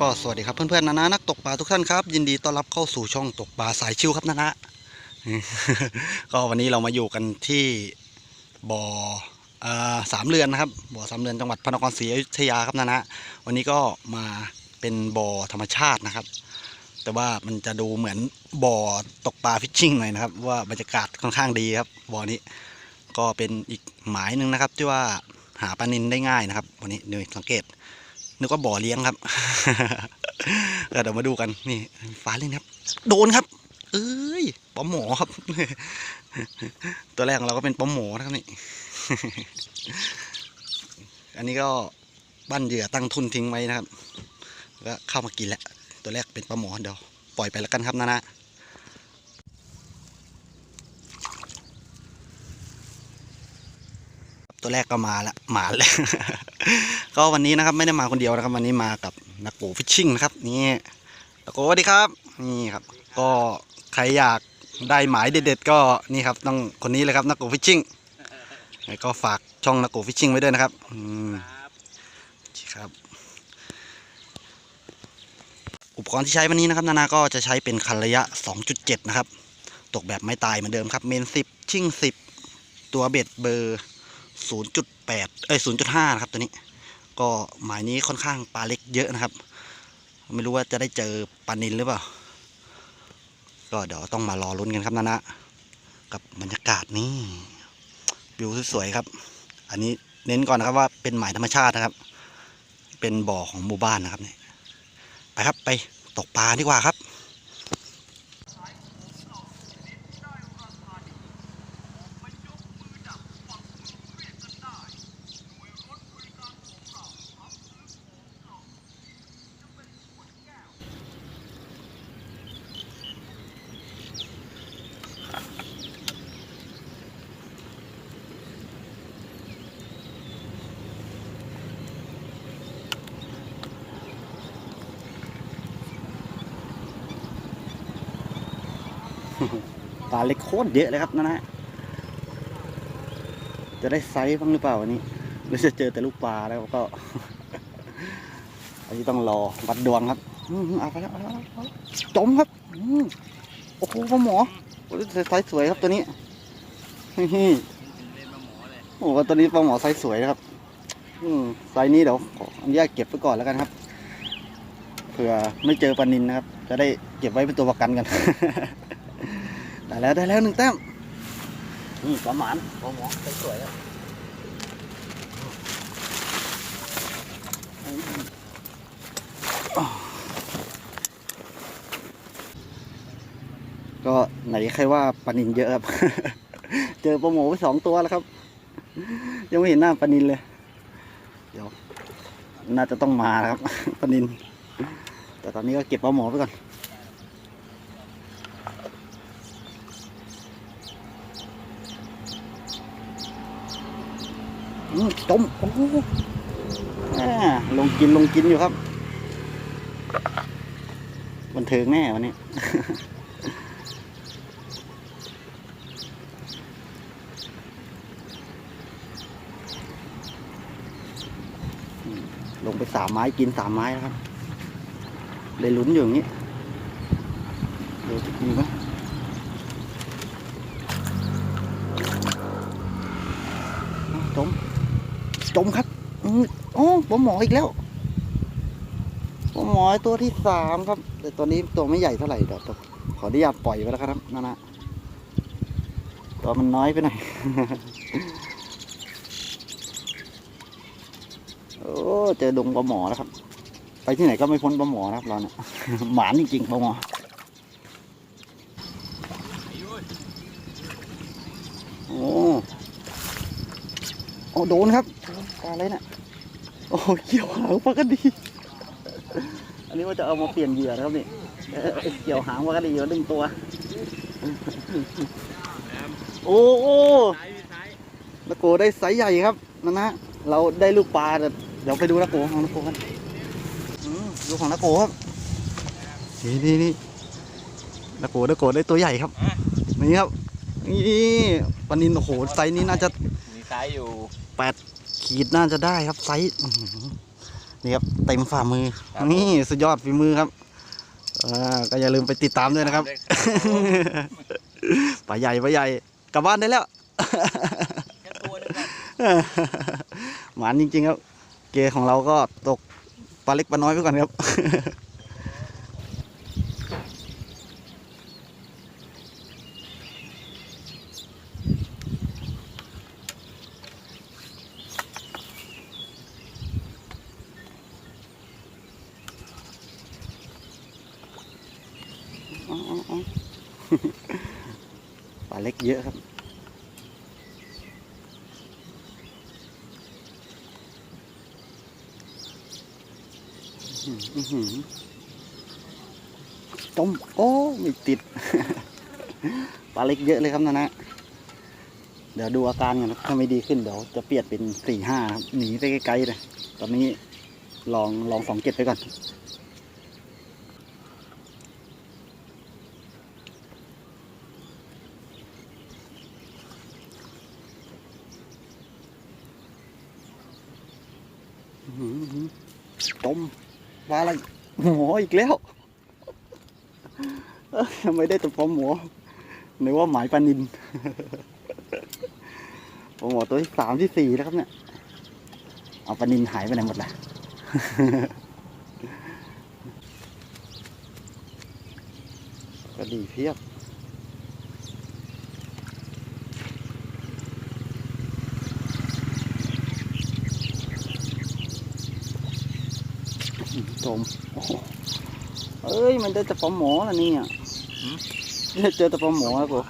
ก็สวัสดีครับเพื่อนๆนะนะนักตกปลาทุกท่านครับ ยินดีต้อนรับเข้าสู่ช่องตกปลาสายชิวครับนะนะก็วันนี้เรามาอยู่กันที่บ่อสามเรือนนะครับบ่อสามเรือนจังหวัดพระนครศรีอยุธยาครับนะนะวันนี้ก็มาเป็นบ่อธรรมชาตินะครับ แต่ว่ามันจะดูเหมือนบ่อตกปลาฟิชชิ่งหน่อยนะครับ ว่าบรรยากาศค่อนข้างดีครับบ่อนี้ก็เป็นอีกหมายหนึ่งนะครับที่ว่าหาปลานินได้ง่ายนะครับ วันนี้ดูสังเกต นึกว่าบ่อเลี้ยงครับเดี๋ยวมาดูกันนี่ฟ้าเล่นครับ โดนครับ เอ้ยปลาหมอครับ ตัวแรกของเราก็เป็นปลาหมอนะครับนี่อันนี้ก็บ้านเหยื่อตั้งทุนทิ้งไว้นะครับก็เข้ามากินแล้วตัวแรกเป็นปลาหมอเดี๋ยวปล่อยไปแล้วกันครับนะนะตัวแรกก็มาละหมาเลย ก็วันนี้นะครับไม่ได้มาคนเดียวนะครับ วันนี้มากับนักโกฟิชชิ่งนะครับนี่นักโกสวัสดีครับนี่ครับ ก็ใครอยากได้หมายเด็ดๆก็นี่ครับต้องคนนี้เลยครับนักโกฟิชชิ่งแล้วก็ฝากช่องนักโกฟิชชิ่งไว้ด้วยนะครับอืมครับ อุปกรณ์ที่ใช้วันนี้นะครับนานาก็จะใช้เป็นคันระยะ 2.7 นะครับ ตกแบบไม้ตายเหมือนเดิมครับ เมน 10 ชิ่ง 10 ตัวเบ็ดเบอร์ 0.8 เอ้ย 0.5 นะครับตัวนี้ ก็หมายนี้ค่อนข้างปลาเล็กเยอะนะครับ ไม่รู้ว่าจะได้เจอปลานินหรือเปล่า ก็เดี๋ยวต้องมารอลุ้นกันครับนานะกับบรรยากาศนี่วิวสวยๆครับ อันนี้เน้นก่อนนะครับว่าเป็นหมายธรรมชาตินะครับ เป็นบ่อของหมู่บ้านนะครับนี่ไปครับไปตกปลาดีกว่าครับ ปลาเล็กโคตรเยอะเลยครับนะฮะจะได้ไซส์บ้างหรือเปล่าวันนี้หรือจะเจอแต่ลูกปลาแล้วก็ อันนี้ต้องรอวัดดวงครับอืมเอาไปแล้วเอาแล้วจมครับอืมโอ้โหปลาหมอไซส์สวยครับตัวนี้โอ้โหตัวนี้ปลาหมอไซส์สวยนะครับ อืมไซส์นี้เดี๋ยวขออนุญาตเก็บไว้ก่อนแล้วกันครับเผื่อไม่เจอปลานินนะครับ จะได้เก็บไว้เป็นตัวประกันกัน ได้แล้วได้แล้วหนึ่งแต้มนี่ปลาหมานปลาหมอสวยๆครับก็ไหนใครว่าปลานินเยอะครับ เจอปลาหมอไปสองตัวแล้วครับ ยังไม่เห็นหน้าปลานินเลย เดี๋ยว น่าจะต้องมานะครับปลานิน แต่ตอนนี้ก็เก็บปลาหมอไปก่อน จมโอ้โหลงกินลงกินอยู่ครับ บันเทิงแน่วันนี้ ลงไปสามไม้กินสามไม้แล้วครับเลยลุ้นอยู่อย่างนี้เดี๋ยวจะมีไหมอ้าวจม จมครับอืมโอ้ปลาหมออีกแล้วปลาหมอตัวที่สามครับ แต่ตัวนี้ตัวไม่ใหญ่เท่าไหร่เดี๋ยวขออนุญาตปล่อยไปแล้วครับนั่นนะตัวมันน้อยไปหน่อยโอ้เจอดงปลาหมอแล้วครับ ไปที่ไหนก็ไม่พ้นปลาหมอนะครับเราเนี่ยหมานจริงๆปลาหมอโอ้โอ้โดนครับ ปลาอะไรเนี่ยโอ้เกี่ยวหางปลากระดี อันนี้ว่าจะเอามาเปลี่ยนเหยื่อนะครับนี่เออเกี่ยวหางปลากระดีอยู่หนึ่งตัว โอ้โอ้ตะโกได้ไซส์ใหญ่ครับนั่นนะเราได้ลูกปลาแต่เดี๋ยวไปดูตะโกของตะโกกันอืมดูของตะโกครับนี่นี่นี่ตะโกตะโกได้ตัวใหญ่ครับนี่ครับนี่ปลานินโอ้โหไซส์นี้น่าจะมีซ้ายอยู่แปด ขีดน่าจะได้ครับไซส์อื้อหือนี่ครับเต็มฝ่ามือ นี่สุดยอดฝีมือครับอ่าก็อย่าลืมไปติดตามด้วยนะครับปลาใหญ่ปลาใหญ่กลับบ้านได้แล้วแค่ตัวหนึงก่อนหมานจริงๆครับ เกของเราก็ตกปลาเล็กปลาน้อยไปก่อนครับ อ๋ออ๋ออ๋อ ปลา เยอะครับอืจมโอ้ไม่ติด ปลาเล็กเยอะเลยครับนะนะ เดี๋ยวดูอาการกันนะถ้าไม่ดีขึ้นเดี๋ยวจะเปลี่ยนเป็นสี่ห้าครับ หนีไปไกลๆเลย ตอนนี้ลองลองสองเจ็ดไปก่อน อื้อหืออื้อหือ จมปลาอะไรหมออีกแล้วทำไมได้แต่ปลาหมอนึกว่าหมายปลานินปลาหมอตัวที่สามที่สี่แล้วครับเนี่ย เอาปลานินหายไปไหนหมดล่ะก็ดีเพียบ จมโอ้โหเอ้ยมันได้แต่ปลาหมอแล้วเนี่ยเนี่ยเจอแต่ปลาหมอครับผม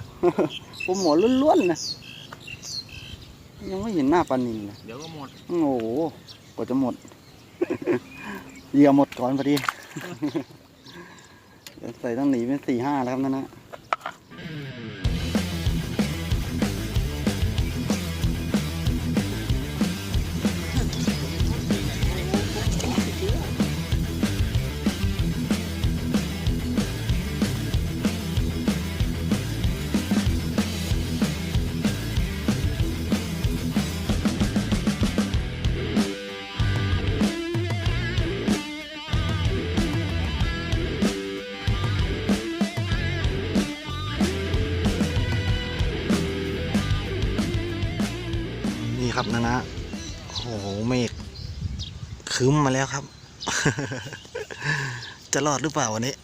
ปลาหมอล้วนๆนะยังไม่เห็นหน้าปลานินเลยเดี๋ยวก็หมดโอ้โหกว่าจะหมดเหยื่อหมดก่อนพอดีเดี๋ยวใส่ต้องหนีเป็นสี่ห้าแล้วครับนั่นนะ นี่ครับนะนะโอ้โหเมฆครึ้มมาแล้วครับ จะรอดหรือเปล่าวันนี้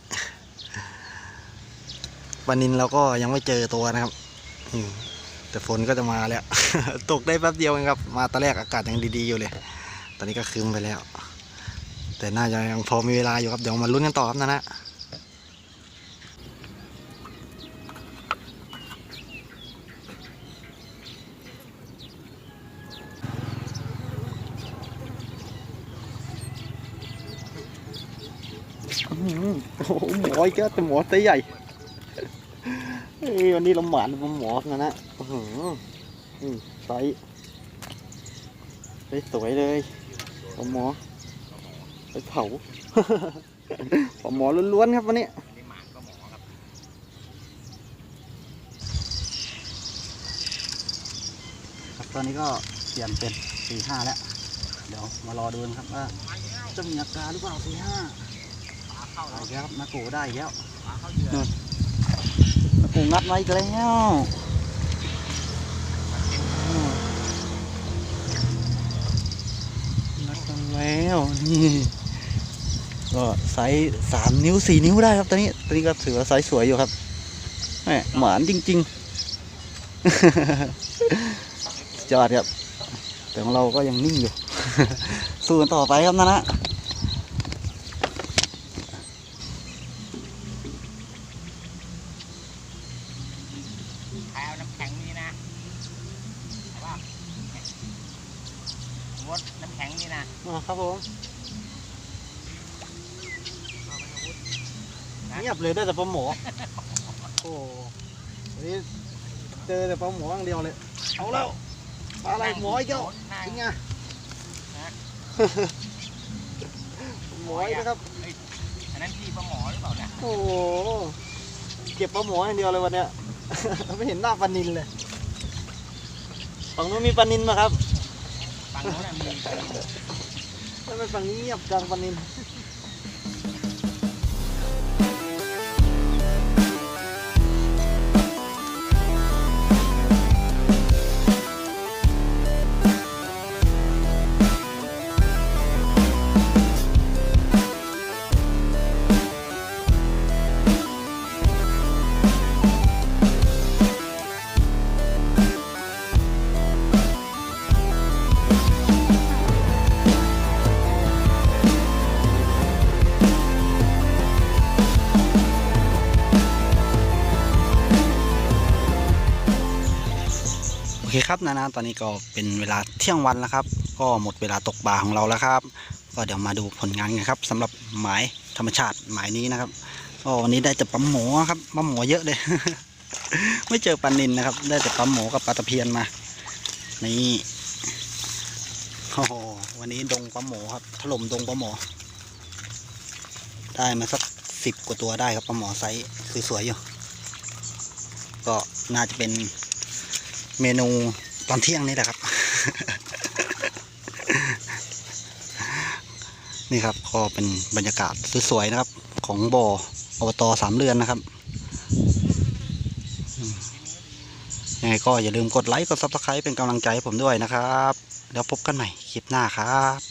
ปลานินเราก็ยังไม่เจอตัวนะครับแต่ฝนก็จะมาแล้ว ตกได้แป๊บเดียวเองครับ มาตอนแรกอากาศยังดีๆอยู่เลย ตอนนี้ก็ครึ้มไปแล้ว แต่น่าจะยังพอมีเวลาอยู่ครับ เดี๋ยวมาลุ้นกันต่อครับนะนะ อื้อ หือโอ้โหหมออีกแล้วแต่หมอไซส์ใหญ่วันนี้เราหมานกับหมอนะนะอื้อหืออืมไซส์ไซส์สวยเลยปลาหมอไปเผาปลาหมอล้วนๆครับวันนี้ตอนนี้ก็เปลี่ยนเป็นสี่ห้าแล้ว เดี๋ยวมารอดูนครับว่าจะมีอาการหรือเปล่าสี่ห้า เข้าได้แล้วอีกแล้วครับนาโกได้อีกแล้วปลาเข้าเหยื่อนาโกงัดไว้อีกแล้วอืมงัดกันแล้วนี่ก็ไซส์สามนิ้วสี่นิ้วได้ครับตอนนี้ตอนนี้ก็ถือว่าไซส์สวยอยู่ครับแหมหมานจริงๆจอดครับแต่ของเราก็ยังนิ่งอยู่ สู้กันต่อไปครับนะนะ ใครเอาน้ำแข็งนี่นะแต่ว่าสมมติน้ำแข็งนี่นะ มาครับผม เงียบเลยได้แต่ปลาหมอโอ้วันนี้เจอแต่ปลาหมออย่างเดียวเลยเอาแล้วปลาอะไรหมออีกแล้วนั่งจริงไงนะหมออีกนะครับอันนั้นพี่ปลาหมอหรือเปล่าเนี่ยโอ้โหเก็บปลาหมออย่างเดียวเลยวันเนี้ยไม่เห็นหน้าปลานินเลยฝั่งนู้นมีปลานินไหมาครับฝั่งโน้นนะมีปลานิลทำไมฝั่งนี้เงียบจังปานิน ครับนานาตอนนี้ก็เป็นเวลาเที่ยงวันแล้วครับ ก็หมดเวลาตกปลาของเราแล้วครับ ก็เดี๋ยวมาดูผลงานกันครับสำหรับหมายธรรมชาติหมายนี้นะครับก็วันนี้ได้แต่ปลาหมอครับปลาหมอเยอะเลย ไม่เจอปลานินนะครับ ได้แต่ปลาหมอกับปลาตะเพียนมานี่โอ้โหวันนี้ดงปลาหมอครับถล่มดงปลาหมอได้มาสักสิบกว่าตัวได้ครับปลาหมอไซส์สวยๆอยู่ ก็น่าจะเป็น เมนูตอนเที่ยงนี่แหละครับ นี่ครับก็เป็นบรรยากาศสวยๆนะครับ ของบ่ออบตสามเรือนนะครับยังไงก็อย่าลืมกดไลค์กดซับสไครป์เป็นกำลังใจให้ผมด้วยนะครับ แล้วพบกันใหม่คลิปหน้าครับ